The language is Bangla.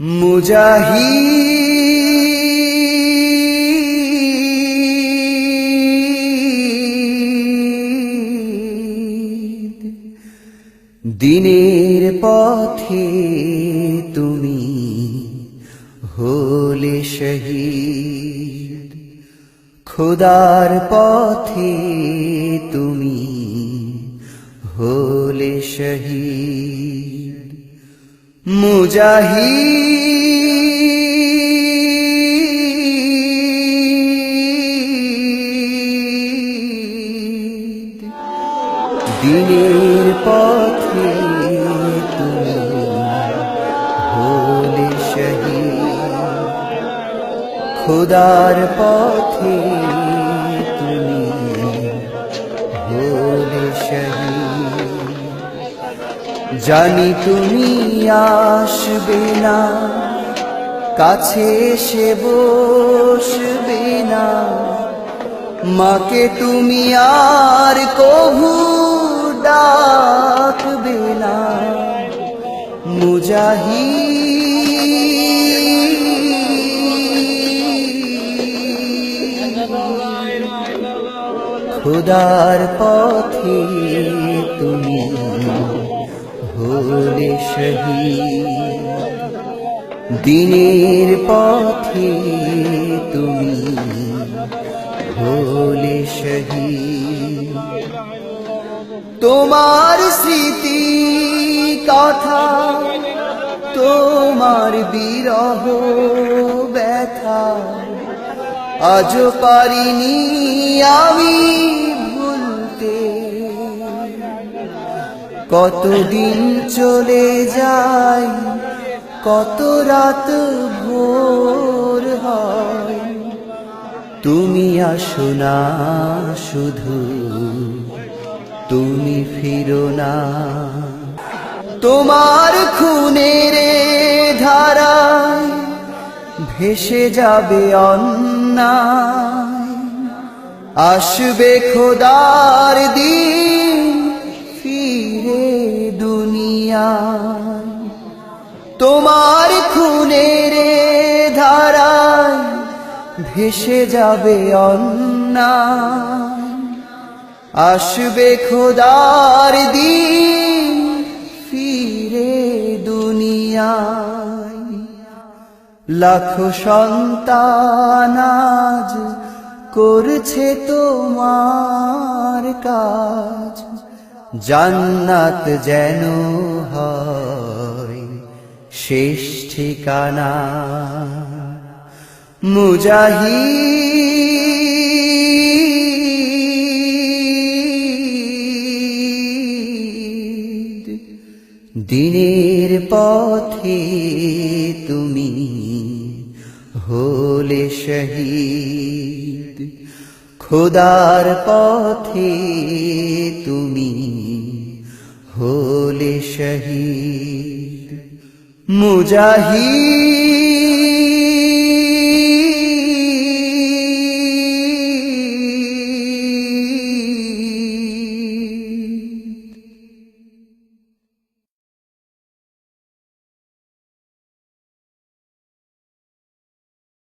মুজাহিদ দিনের পথে তুমি হলে শহীদ খোদার পথে তুমি হলে শহীদ। মুজাহিদ। দিনের পথে তুমি শহীদ। খোদার পথে তুমি হলে শহীদ। জানি তুমি আসবে না, কাছে এসে বসবে না। মাকে তুমি আর কভু ডাকবে না। মুজাহি খুদার পথে তুমি হলে শহীদ। দিনের পথে তুমি হলে শহীদ। তোমার স্মৃতি কথা, তোমার বিরহ ব্যথা আজ পারিনি আমি কতদিন চলে যায়, কত রাত ভোর হয়। তুমি আসো না শুধু, তুমি ফিরো না। তোমার খুনের ধারায় ভেসে যাবে অন্যায়। আসবে খোদার দিন দুনিয়ায়, তোমার খুনের ধারায় ভেসে যাবে অন্যায়। আসবে খোদার দিন, ফিরে দুনিয়ায়। লাখো সন্তান করছে তোমার কাজ। জান্নাত যেন হয় শেষ ঠিকানা। মুজাহিদ দিনের পথে তুমি হলে শহীদ। খোদার পথে তুমি হলে শহীদ মুজাহিদ।